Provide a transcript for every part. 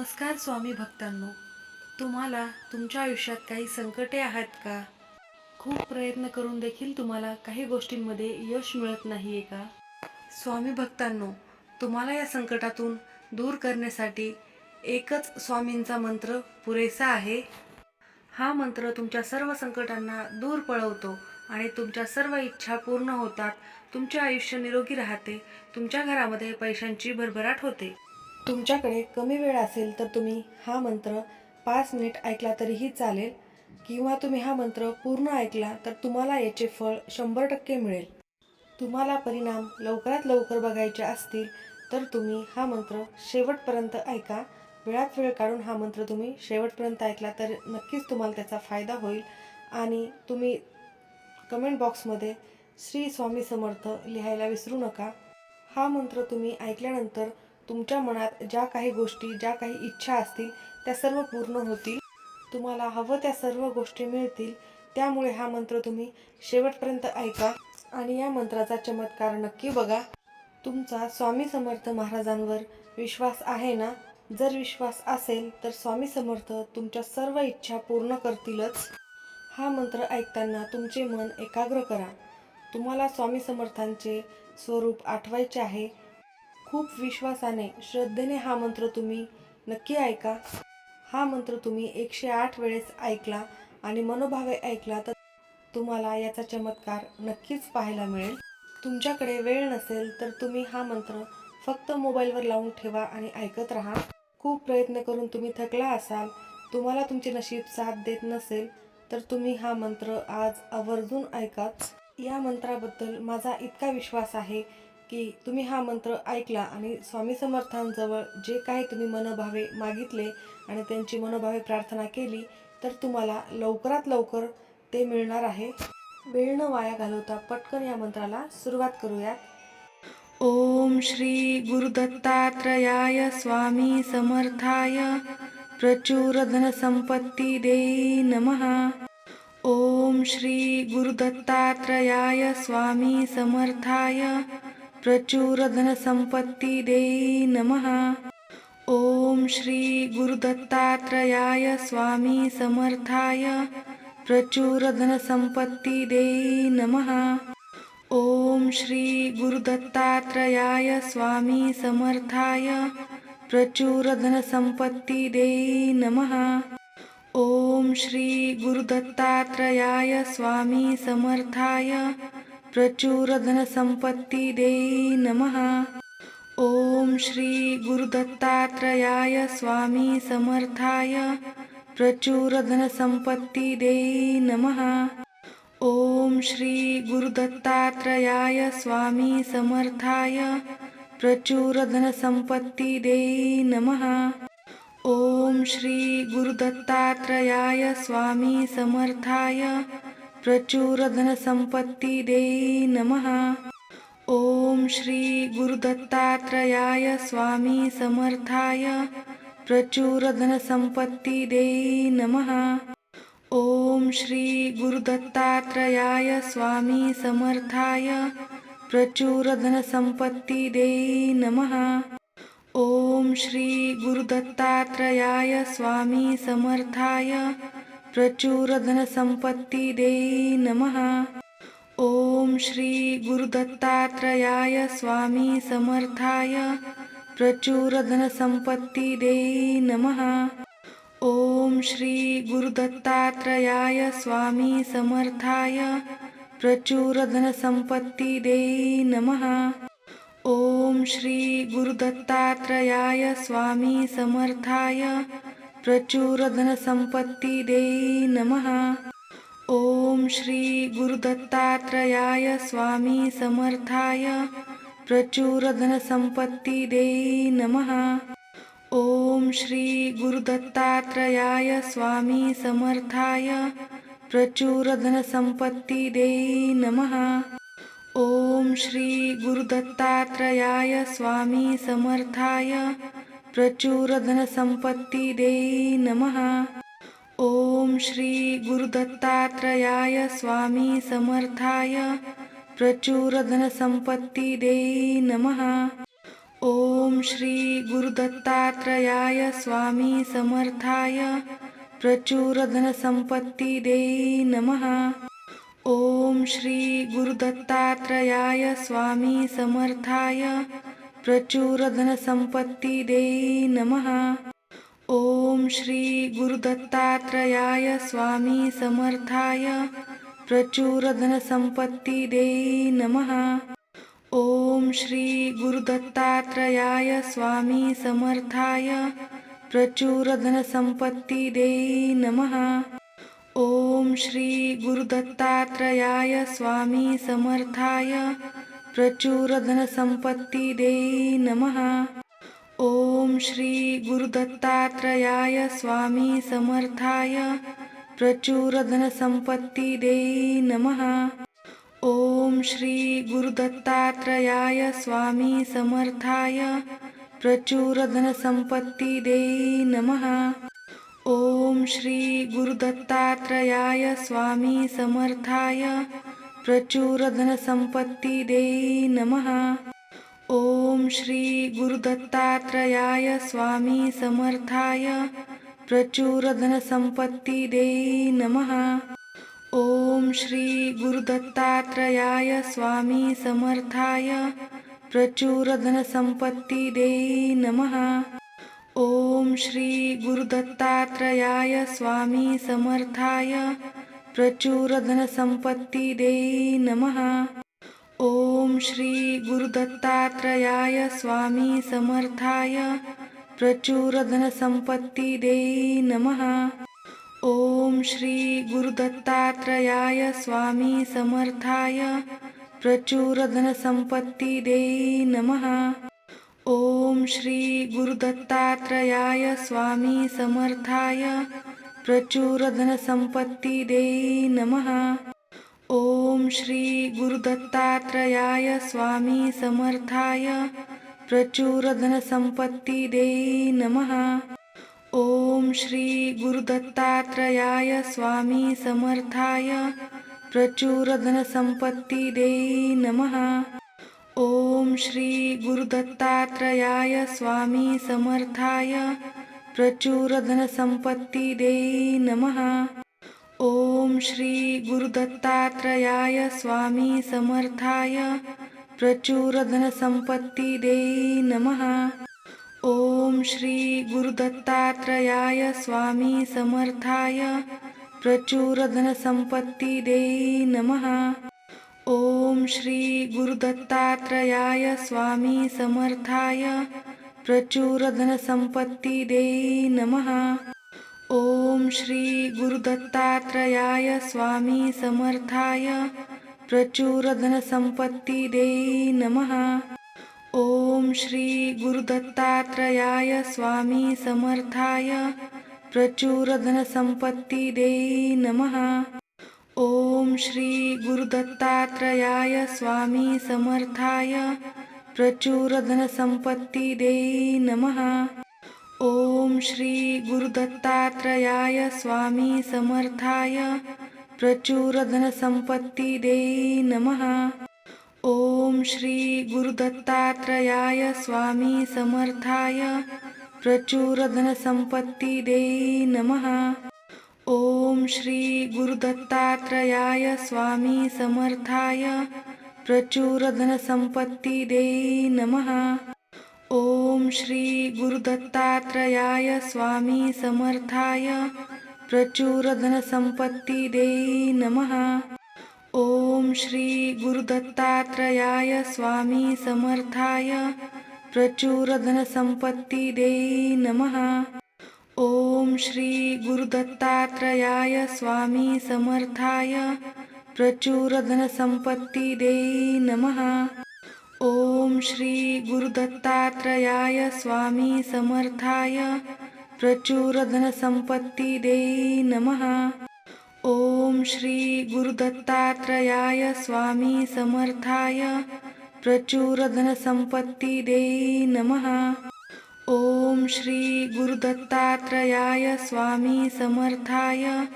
नमस्कार स्वामी भक्तांनो. तुम्हाला तुमच्या आयुष्यात काही संकटे आहेत का? खूप प्रयत्न करून देखील तुम्हाला काही गोष्टींमध्ये यश मिळत नाही आहे का? स्वामी भक्तांनो तुम्हाला या संकटातून दूर करण्यासाठी एकच स्वामींचा मंत्र पुरेसा आहे. हा मंत्र तुमच्या सर्व संकटांना दूर पळवतो आणि तुमच्या सर्व इच्छा पूर्ण होतात. तुमचे आयुष्य निरोगी राहते. तुमच्या घरामध्ये पैशांची भरभराट होते. तुमच्याकडे कमी वेळ असेल तर तुम्ही हा मंत्र पाच मिनिट ऐकला तरीही चालेल. किंवा तुम्ही हा मंत्र पूर्ण ऐकला तर तुम्हाला याचे फळ शंभर टक्के मिळेल. तुम्हाला परिणाम लवकरात लवकर बघायचे असतील तर तुम्ही हा मंत्र शेवटपर्यंत ऐका. वेळात वेळ काढून हा मंत्र तुम्ही शेवटपर्यंत ऐकला तर नक्कीच तुम्हाला त्याचा फायदा होईल. आणि तुम्ही कमेंट बॉक्समध्ये श्री स्वामी समर्थ लिहायला विसरू नका. हा मंत्र तुम्ही ऐकल्यानंतर तुमच्या मनात ज्या काही गोष्टी ज्या काही इच्छा असतील त्या सर्व पूर्ण होतील. तुम्हाला हवं त्या सर्व गोष्टी मिळतील. त्यामुळे हा मंत्र तुम्ही शेवटपर्यंत ऐका आणि या मंत्राचा चमत्कार नक्की बघा. तुमचा स्वामी समर्थ महाराजांवर विश्वास आहे ना? जर विश्वास असेल तर स्वामी समर्थ तुमच्या सर्व इच्छा पूर्ण करतीलच. हा मंत्र ऐकताना तुमचे मन एकाग्र करा. तुम्हाला स्वामी समर्थांचे स्वरूप आठवायचे आहे. खूप विश्वासाने श्रद्धेने हा मंत्र तुम्ही नक्की ऐका. हा मंत्र तुम्ही एकशे आठ वेळेस ऐकला आणि मनोभावे ऐकला तर तुम्हाला याचा चमत्कार नक्कीच पाहायला मिळेल. तुमच्याकडे वेळ नसेल तर तुम्ही हा मंत्र फक्त मोबाईलवर लावून ठेवा आणि ऐकत राहा. खूप प्रयत्न करून तुम्ही थकला असाल तुम्हाला तुमचे नशीब साथ देत नसेल तर तुम्ही हा मंत्र आज आवर्जून ऐकाच या मंत्राबद्दल माझा इतका विश्वास आहे की तुम्ही हा मंत्र ऐकला आणि स्वामी समर्थांजवळ जे काही तुम्ही मनोभावे मागितले आणि त्यांची मनोभावे प्रार्थना केली तर तुम्हाला लवकरात लवकर ते मिळणार आहे. वेळ न वाया घालवता पटकन या मंत्राला सुरुवात करूयात. ओम श्री गुरुदत्तात्रयाय स्वामी समर्थाय प्रचुर धनसंपत्ती देई नमः। ओम श्री गुरुदत्तात्रयाय स्वामी समर्थाय प्रचुर धनसंपत्ती देई नमः। ओम श्री गुरुदत्तात्रयाय स्वामी समर्थाय प्रचुर धनसंपत्ती देई नमः। ओम श्री गुरुदत्तात्रयाय स्वामी समर्थाय प्रचुर धनसंपत्ती देई नमः। ओम श्री गुरुदत्तात्रयाय स्वामी समर्थाय प्रचुर धनसंपत्ती देई नमः। ओम श्री गुरुदत्तात्रयाय स्वामी समर्थाय प्रचुर धनसंपत्ती देई नमः। ओम श्री गुरुदत्तात्रयाय स्वामी समर्थाय प्रचुर धनसंपत्ती देई नमः। ओम श्री गुरुदत्तात्रयाय स्वामी समर्थाय प्रचुर धनसंपत्ती देई नमः। ओम श्री गुरुदत्तात्रयाय स्वामी समर्थाय प्रचुर धनसंपत्ती देई नमः। ओम श्री गुरुदत्तात्रयाय स्वामी समर्थाय प्रचुर धनसंपत्ती देई नमः। ओम श्री गुरुदत्तात्रयाय स्वामी समर्थाय प्रचुर धनसंपत्ती देई नमः। ओम श्री गुरुदत्तात्रयाय स्वामी समर्थाय प्रचुर धनसंपत्ती देई नमः। ओम श्री गुरुदत्तात्रयाय स्वामी समर्थाय प्रचुर धनसंपत्ती देई नमः। ओम श्री गुरुदत्तात्रयाय स्वामी समर्थाय प्रचुर धनसंपत्ती देई नमः। ओम श्री गुरुदत्तात्रयाय स्वामी समर्थाय प्रचुर धनसंपत्ती देई नमः। ओम श्री गुरुदत्तात्रयाय स्वामी समर्थाय प्रचुर धनसंपत्ती देई नमः। ओम श्री गुरुदत्तात्रयाय स्वामी समर्थाय प्रचुर धनसंपत्ती देई नमः। ओम श्री गुरुदत्तात्रयाय स्वामी समर्थाय। प्रचुर धनसंपत्ती देई नमः। ओम ओम श्री गुरुदत्तात्रयाय स्वामी समर्थाय। प्रचुर धनसंपत्ती देई नमः। ओम श्री गुरुदत्तात्रयाय स्वामी समर्थाय। प्रचुर धनसंपत्ती देई नमः। ओम श्री गुरुदत्तात्रयाय स्वामी समर्थाय। प्रचुर धनसंपत्ती देई नमः। ओम श्री गुरुदत्तात्रयाय स्वामी समर्थाय। प्रचुर धनसंपत्ती देई नमः। ओम श्री गुरुदत्तात्रयाय स्वामी समर्थाय। प्रचुर धनसंपत्ती देई नमः। ओम श्री गुरुदत्तात्रयाय स्वामी समर्थाय। प्रचुर धनसंपत्ती देई नमः। ओम श्री गुरुदत्तात्रयाय स्वामी समर्थाय। प्रचुर धनसंपत्ती देई नमः। ओम श्री गुरुदत्तात्रयाय स्वामी समर्थाय। प्रचुर धनसंपत्ती देई नमः। ओम श्री गुरुदत्तात्रयाय स्वामी समर्थाय। प्रचुर धनसंपत्ती देई नमहा ओम श्री गुरुदत्तात्रयाय स्वामी समर्थाय। प्रचुर धनसंपत्ती देई नमः। ओम श्री गुरुदत्तात्रयाय स्वामी समर्थाय। प्रचुर धनसंपत्ती देई नमः। ओम श्री गुरुदत्तात्रयाय स्वामी समर्थाय। प्रचुर धनसंपत्ती देई नमः। ओम श्री गुरुदत्तात्रयाय स्वामी समर्थाय। प्रचुर धनसंपत्ती देई नमः। ओम श्री गुरुदत्तात्रयाय स्वामी समर्थाय। प्रचुर धनसंपत्ती देई नमः। ओम श्री गुरुदत्तात्रयाय स्वामी समर्थाय। प्रचुर धनसंपत्ती देई नमः। ओम श्री गुरुदत्तात्रयाय स्वामी समर्थाय। प्रचुर धनसंपत्ती देई नमः। ओम श्री गुरुदत्तात्रयाय स्वामी समर्थाय। प्रचुर धनसंपत्ती देई नमः। ओम श्री गुरुदत्तात्रयाय स्वामी समर्थाय। प्रचुर धनसंपत्ती देई नमः। ओम श्री गुरुदत्तात्रयाय स्वामी समर्थाय। प्रचुर धनसंपत्ती देई नमः। ओम श्री गुरुदत्तात्रयाय स्वामी समर्थाय। प्रचुर धनसंपत्ती देई नमः। ओम श्री गुरुदत्तात्रयाय स्वामी समर्थाय। प्रचुर धनसंपत्ती देई नमः। ओम श्री गुरुदत्तात्रयाय स्वामी समर्थाय। प्रचुर धनसंपत्ती देई नमः। ओम श्री गुरुदत्तात्रयाय स्वामी समर्थाय। प्रचुर धनसंपत्ती देई नमः। ओम श्री गुरुदत्तात्रयाय स्वामी समर्थाय। प्रचुर धनसंपत्ती देई नमः। ओम श्री गुरुदत्तात्रयाय स्वामी समर्थाय। प्रचुर धनसंपत्ती देई नमः। ओम श्री गुरुदत्तात्रयाय स्वामी समर्थाय। प्रचुर धनसंपत्ती देई नमः। ओम श्री गुरुदत्तात्रयाय स्वामी समर्थाय। प्रचुर धनसंपत्ती देई नमः। ओम श्री गुरुदत्तात्रयाय स्वामी समर्थाय। प्रचुर धनसंपत्ती देई नमः। ओम श्री गुरुदत्तात्रयाय स्वामी समर्थाय। प्रचुर धनसंपत्ती देई नमः। ओम श्री गुरुदत्तात्रयाय स्वामी समर्थाय। प्रचुर धनसंपत्ती देई नमः। ओम श्री गुरुदत्तात्रयाय स्वामी समर्थाय। प्रचुर धनसंपत्ती देई नमः। ओम श्री गुरुदत्तात्रयाय स्वामी समर्थाय।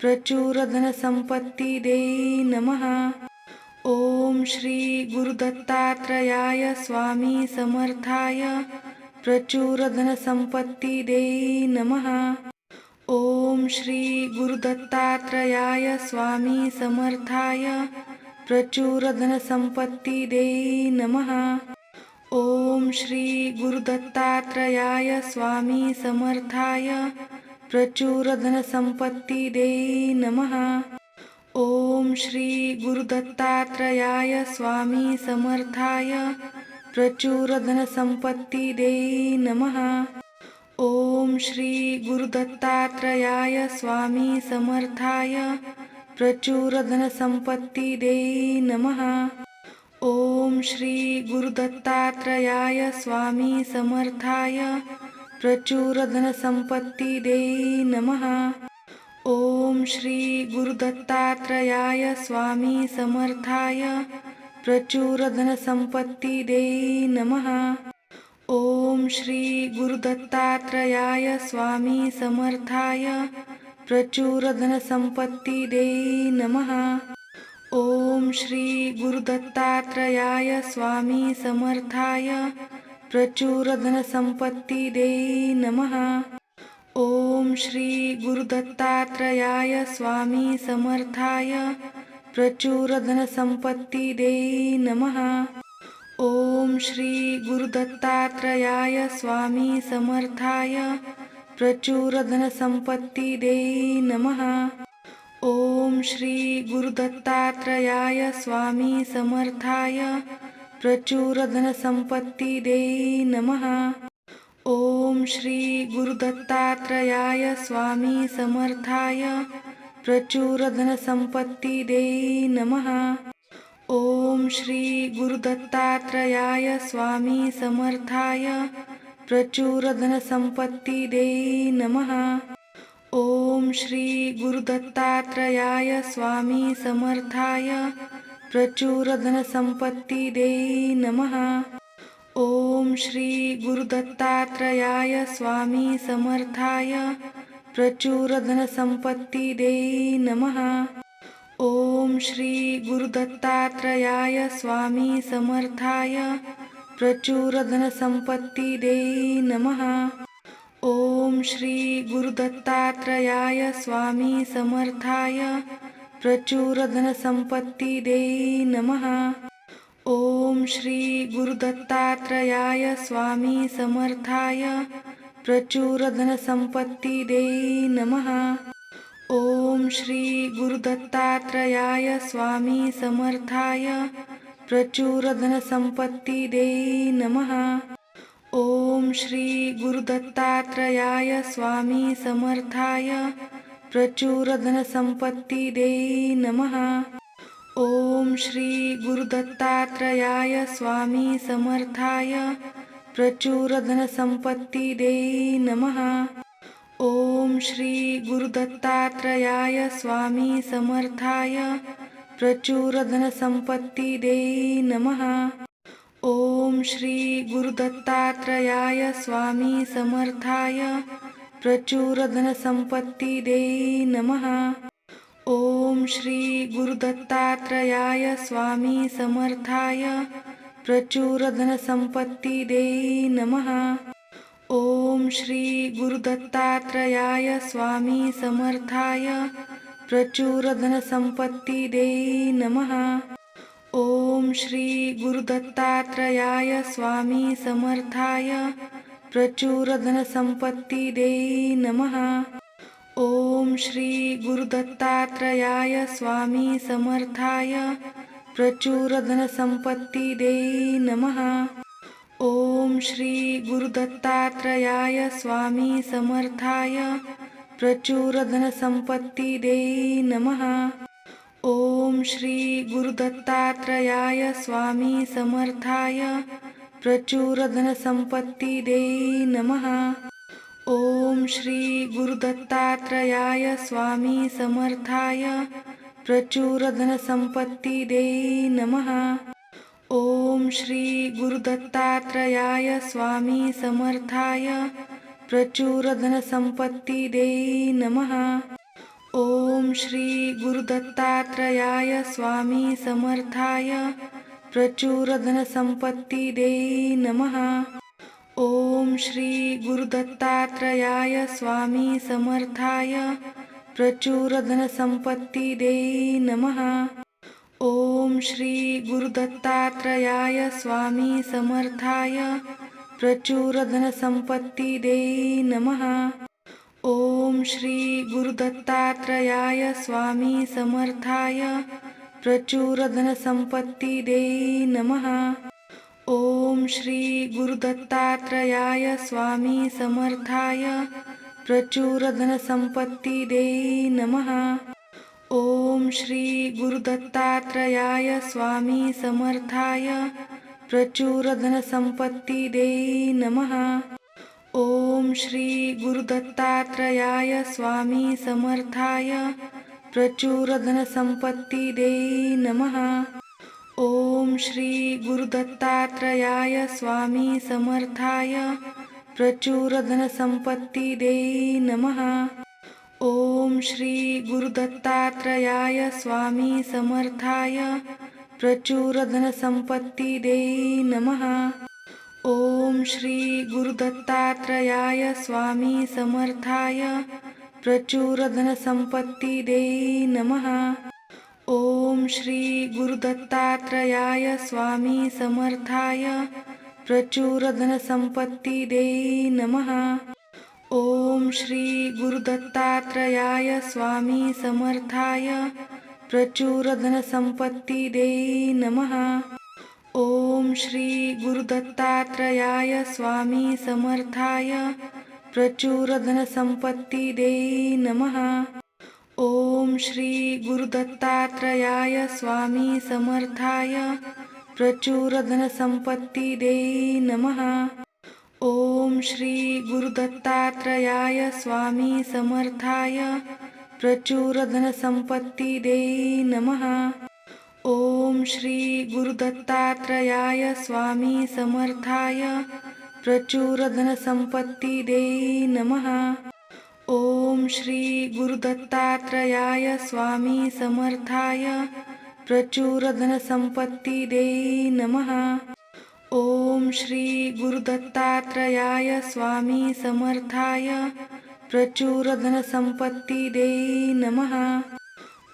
प्रचुर धनसंपत्ती देई नमः। ओम ओम श्री गुरुदत्तात्रयाय स्वामी समर्थाय। प्रचुर धनसंपत्ती देई नमः। ओम श्री गुरुदत्तात्रयाय स्वामी समर्थाय। प्रचुर धनसंपत्ती देई नमः। ओम श्री गुरुदत्तात्रयाय स्वामी समर्थाय। प्रचुर धनसंपत्ती देई नमः। ओम श्री गुरुदत्तात्रयाय स्वामी समर्थाय। प्रचुर धनसंपत्ती देई नमः। ओम श्री गुरुदत्तात्रयाय स्वामी समर्थाय। प्रचुर धनसंपत्ती देई नमः। ओम श्री गुरुदत्तात्रयाय स्वामी समर्थाय। प्रचुर धनसंपत्ती देई नमः। ओम श्री गुरुदत्तात्रयाय स्वामी समर्थाय। प्रचुर धनसंपत्ती देई नमः। ओम श्री गुरुदत्तात्रयाय स्वामी समर्थाय। प्रचुर धनसंपत्ती देई नमः। ओम श्री गुरुदत्तात्रयाय स्वामी समर्थाय। प्रचुर धनसंपत्ती देई नमः। ओम श्री गुरुदत्तात्रयाय स्वामी समर्थाय प्रचुर धनसंपत्ती देई नमः। ओम श्री गुरुदत्तात्रयाय स्वामी समर्थाय प्रचुर धनसंपत्ती देई नमः। ओम श्री गुरुदत्तात्रयाय स्वामी समर्थाय प्रचुर धनसंपत्ती देई नमः। ओम श्री गुरुदत्तात्रयाय स्वामी समर्थाय प्रचुर धनसंपत्ती देई नमः। ओम श्री गुरुदत्तात्रयाय स्वामी समर्थाय प्रचुर धनसंपत्ती देई नमः। ओम श्री गुरुदत्तात्रयाय स्वामी समर्थाय प्रचुर धनसंपत्ती देई नमः। ओम श्री गुरुदत्तात्रयाय स्वामी समर्थाय प्रचुर धनसंपत्ती देई नमः। ओम श्री गुरुदत्तात्रयाय स्वामी समर्थाय प्रचुर धनसंपत्ती देई नमः। ओम श्री गुरुदत्तात्रयाय स्वामी समर्थाय प्रचुर धनसंपत्ती देई नमः। ओम श्री गुरुदत्तात्रयाय स्वामी समर्थाय। प्रचुर धनसंपत्ती देई नमः। ओम श्री गुरुदत्तात्रयाय स्वामी समर्थाय। प्रचुर धनसंपत्ती देई नमः। ओम श्री गुरुदत्तात्रयाय स्वामी समर्थाय। प्रचुर धनसंपत्ती देई नमः। ओम श्री गुरुदत्तात्रयाय स्वामी समर्थाय प्रचुर धनसंपत्ती देई नमः। ओम श्री गुरुदत्तात्रयाय स्वामी समर्थाय प्रचुर धनसंपत्ती देई नमः। ओम श्री गुरुदत्तात्रयाय स्वामी समर्थाय प्रचुर धनसंपत्ती देई नमः। ओम श्री गुरुदत्तात्रयाय स्वामी समर्थाय प्रचुर धनसंपत्ती देई नमः। ओम श्री गुरुदत्तात्रयाय स्वामी समर्थाय प्रचुर धनसंपत्ती देई नमः। ओम श्री गुरुदत्तात्रयाय स्वामी समर्थाय प्रचुर धनसंपत्ती देई नमः। ओम श्री गुरुदत्तात्रयाय स्वामी समर्थाय प्रचुर धनसंपत्ती देई नमः। ओम श्री गुरुदत्तात्रयाय स्वामी समर्थाय प्रचुर धनसंपत्ती देई नमः। ओम श्री गुरुदत्तात्रयाय स्वामी समर्थाय प्रचुर धनसंपत्ती देई नमः ओम श्री गुरुदत्तात्रयाय स्वामी समर्थाय प्रचुर धनसंपत्ती देई नमः ओम श्री गुरुदत्तात्रयाय स्वामी समर्थाय प्रचुर धनसंपत्ती देई नमः ओम श्री गुरुदत्तात्रयाय स्वामी समर्थाय प्रचुर धनसंपत्ती देई नमः। ओम श्री गुरुदत्तात्रयाय स्वामी समर्थाय प्रचुर धनसंपत्ती देई नमः। ओम श्री गुरुदत्तात्रयाय स्वामी समर्थाय प्रचुर धनसंपत्ती देई नमः। ओम श्री गुरुदत्तात्रयाय स्वामी समर्थाय प्रचुर धनसंपत्ती देई नमः। ओम श्री गुरुदत्तात्रयाय स्वामी समर्थाय प्रचुर धनसंपत्ती देई नमः। ओम श्री गुरुदत्तात्रयाय स्वामी समर्थाय प्रचुर धनसंपत्ती देई नमः। ओम श्री गुरुदत्तात्रयाय स्वामी समर्थाय प्रचुर धनसंपत्ती देई नमः। ओम श्री गुरुदत्तात्रयाय स्वामी समर्थाय प्रचुर धनसंपत्ती देई नमः। ओम श्री गुरुदत्तात्रयाय स्वामी समर्थाय प्रचुर धनसंपत्ती देई नमः। ओम श्री गुरुदत्तात्रयाय स्वामी समर्थाय प्रचुर धनसंपत्ती देई नमः। ओम श्री गुरुदत्तात्रयाय स्वामी समर्थाय प्रचुर धनसंपत्ती देई नमः। ओम श्री गुरुदत्तात्रयाय स्वामी समर्थाय प्रचुर धनसंपत्ती देई नमः। ओम श्री गुरुदत्तात्रयाय स्वामी समर्थाय प्रचुर धनसंपत्ती देई नमः। ओम श्री गुरुदत्तात्रयाय स्वामी समर्थाय। प्रचुर धनसंपत्ती देई नमः। ओम श्री गुरुदत्तात्रयाय स्वामी समर्थाय। प्रचुर धनसंपत्ती देई नमः। ओम श्री गुरुदत्तात्रयाय स्वामी समर्थाय। प्रचुर धनसंपत्ती देई नमः। ओम श्री गुरुदत्तात्रयाय स्वामी समर्थाय प्रचुर धनसंपत्ती देई नमः। ओम श्री गुरुदत्तात्रयाय स्वामी समर्थाय प्रचुर धनसंपत्ती देई नमः।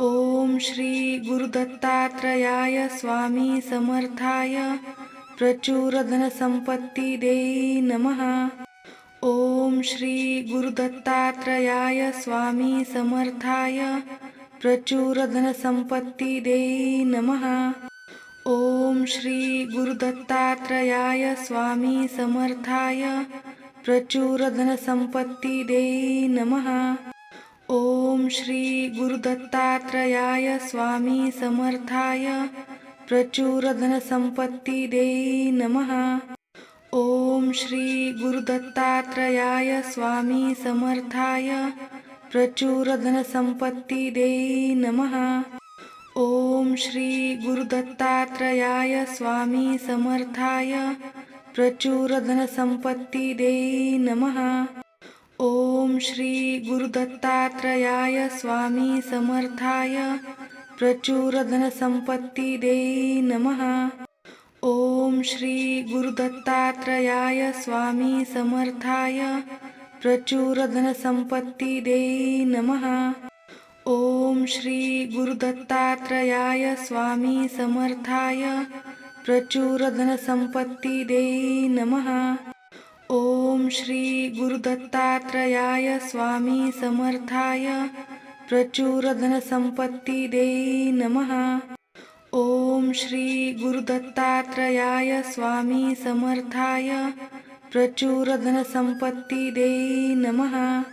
ओम श्री गुरुदत्तात्रयाय स्वामी समर्थाय प्रचुर धनसंपत्ती देई नमः। ओम श्री गुरुदत्तात्रयाय स्वामी समर्थाय प्रचुर धनसंपत्ती देई नमः। ओम श्री गुरुदत्तात्रयाय स्वामी समर्थाय प्रचुर धनसंपत्ती देई नमः। ओम श्री गुरुदत्तात्रयाय स्वामी समर्थाय प्रचुर धनसंपत्ती देई नमः। ओम श्री गुरुदत्तात्रयाय स्वामी समर्थाय प्रचुर धनसंपत्ती देई नमः। ओम श्री गुरुदत्तात्रयाय स्वामी समर्थाय प्रचुर धनसंपत्ती देई नमः। ओम श्री गुरुदत्तात्रयाय स्वामी समर्थाय प्रचुर धनसंपत्ती देई नमः। ओम श्री गुरुदत्तात्रयाय स्वामी समर्थाय। प्रचुर धनसंपत्ती देई नमः। ओम श्री गुरुदत्तात्रयाय स्वामी समर्थाय। प्रचुर धनसंपत्ती देई नमः। ओम श्री गुरुदत्तात्रयाय स्वामी समर्थाय। प्रचुर धनसंपत्ती देई नमः। ओम श्री गुरुदत्तात्रयाय स्वामी समर्थाय। प्रचुर धनसंपत्ती देई नमः।